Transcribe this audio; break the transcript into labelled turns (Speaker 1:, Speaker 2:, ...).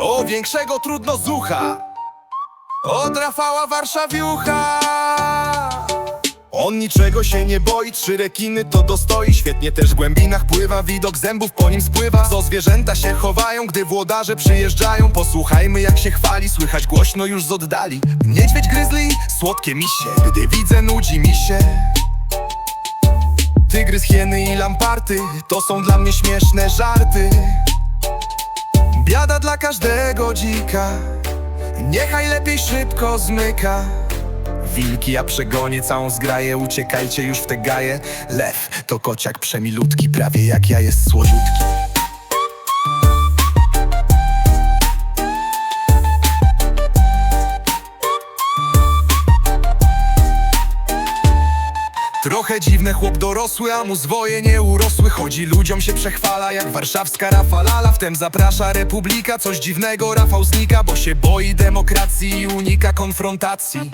Speaker 1: bo większego trudno zucha Od Rafała Warszawiucha. On niczego się nie boi, trzy rekiny to dostoi. Świetnie też w głębinach pływa, widok zębów po nim spływa. Co zwierzęta się chowają, gdy włodarze przyjeżdżają. Posłuchajmy jak się chwali, słychać głośno już z oddali. Niedźwiedź gryzli, słodkie misie, gdy widzę nudzi mi się. Tygrys, hieny i lamparty, to są dla mnie śmieszne żarty każdego dzika, niechaj lepiej szybko zmyka. Wilki, ja przegonię całą zgraję, uciekajcie już w te gaje. Lew to kociak przemilutki, prawie jak ja jest słodziutki Trochę dziwne, chłop dorosły, a mu zwoje nie urosły. Chodzi ludziom się przechwala, jak warszawska Rafalala Wtem zaprasza Republika, coś dziwnego Rafał znika Bo się boi demokracji i unika konfrontacji